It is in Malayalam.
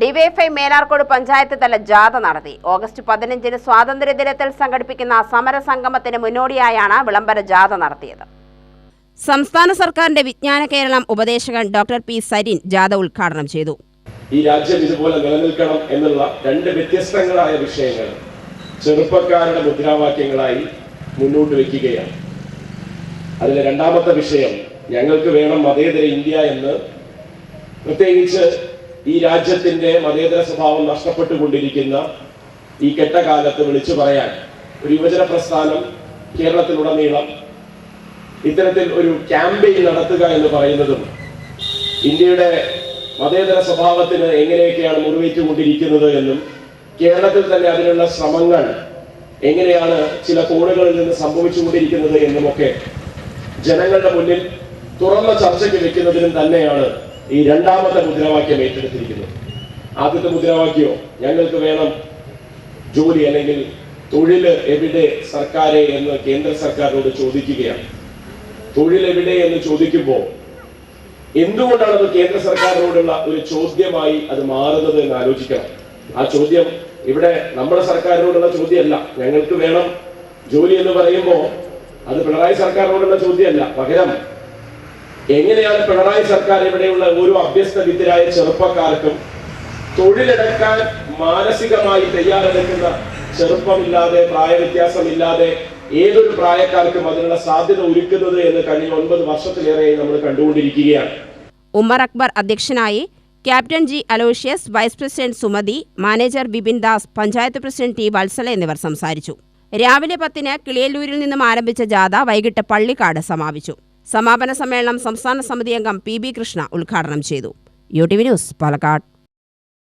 ഡിവൈഎഫ്ഐ മേലാർക്കോട് പഞ്ചായത്ത് തല ജാഥ നടത്തി. ഓഗസ്റ്റ് പതിനഞ്ചിന് സ്വാതന്ത്ര്യ ദിനത്തിൽ സംഘടിപ്പിക്കുന്ന സമരസംഗമത്തിന് മുന്നോടിയായാണ് വിളംബര ജാഥ നടത്തിയത്. സംസ്ഥാന സർക്കാരിന്റെ വിജ്ഞാന കേരളം ഉപദേശകൻ ഡോക്ടർ പി സരിൻ ജാഥ ഉദ്ഘാടനം ചെയ്തു. ഈ രാജ്യം ഇതുപോലെ നിലനിൽക്കണം എന്നുള്ള രണ്ട് വ്യത്യസ്തങ്ങളായ വിഷയങ്ങൾ ചെറുപ്പക്കാരുടെ മുദ്രാവാക്യങ്ങളായി മുന്നോട്ട് വയ്ക്കുകയാണ്. അതിലെ രണ്ടാമത്തെ വിഷയം ഞങ്ങൾക്ക് വേണം മതേതര ഇന്ത്യ എന്ന്. പ്രത്യേകിച്ച് ഈ രാജ്യത്തിന്റെ മതേതര സ്വഭാവം നഷ്ടപ്പെട്ടുകൊണ്ടിരിക്കുന്ന ഈ കെട്ടകാലത്ത് വിളിച്ചു പറയാൻ ഒരു യുവജന പ്രസ്ഥാനം കേരളത്തിലുടനീളം ഇത്തരത്തിൽ ഒരു ക്യാമ്പയിൻ നടത്തുക എന്ന് പറയുന്നതും ഇന്ത്യയുടെ മതേതര സ്വഭാവത്തിന് എങ്ങനെയൊക്കെയാണ് മുറിവേറ്റുകൊണ്ടിരിക്കുന്നത് എന്നും കേരളത്തിൽ തന്നെ അതിനുള്ള ശ്രമങ്ങൾ എങ്ങനെയാണ് ചില കോണുകളിൽ നിന്ന് സംഭവിച്ചുകൊണ്ടിരിക്കുന്നത് എന്നുമൊക്കെ ജനങ്ങളുടെ മുന്നിൽ തുറന്ന ചർച്ചയ്ക്ക് വെക്കുന്നതിനും തന്നെയാണ് ഈ രണ്ടാമത്തെ മുദ്രാവാക്യം ഏറ്റെടുത്തിരിക്കുന്നു. ആദ്യത്തെ മുദ്രാവാക്യോ ഞങ്ങൾക്ക് വേണം ജോലി അല്ലെങ്കിൽ തൊഴിൽ എവിടെ സർക്കാരെ എന്ന് കേന്ദ്ര സർക്കാരിനോട് ചോദിക്കുകയാണ്. തൊഴിൽ എവിടെ എന്ന് ചോദിക്കുമ്പോൾ എന്തുകൊണ്ടാണ് അത് കേന്ദ്ര സർക്കാരിനോടുള്ള ഒരു ചോദ്യമായി അത് മാറുന്നത് എന്ന് ആലോചിക്കണം. ആ ചോദ്യം ഇവിടെ നമ്മുടെ സർക്കാരിനോടുള്ള ചോദ്യമല്ല. ഞങ്ങൾക്ക് വേണം ജോലി എന്ന് പറയുമ്പോൾ അത് പിണറായി സർക്കാരിനോടുള്ള ചോദ്യമല്ല. പകരം എങ്ങനെയാണ് പിണറായി സർക്കാർ ഇവിടെയുള്ള ഓരോ അഭ്യസ്ത വിദ്യരായ ചെറുപ്പക്കാർക്കും തൊഴിലെടുക്കാൻ മാനസികമായി തയ്യാറെടുക്കുന്ന ചെറുപ്പമില്ലാതെ പ്രായവ്യത്യാസമില്ലാതെ ഏതൊരു പ്രായക്കാർക്കും അതിനുള്ള സാധ്യത ഒരുക്കുന്നത് എന്ന് കഴിഞ്ഞ ഒൻപത് വർഷത്തിലേറെയായി നമ്മൾ കണ്ടുകൊണ്ടിരിക്കുകയാണ്. ഉമർ അക്ബർ അധ്യക്ഷനായി captain G Aloysius vice president Sumathi manager Bipin Das panchayat president T Vatsala എന്നിവർ സംസാരിച്ചു. രാവിലെ പത്തിന് കിളിയല്ലൂരിൽ നിന്നും ആരംഭിച്ച ജാഥ വൈകിട്ട് പള്ളിക്കാട് സമാപിച്ചു. സമാപന സമ്മേളനം സംസ്ഥാന സമിതി അംഗം പി ബി കൃഷ്ണ ഉദ്ഘാടനം ചെയ്തു. U T V news Palakkad.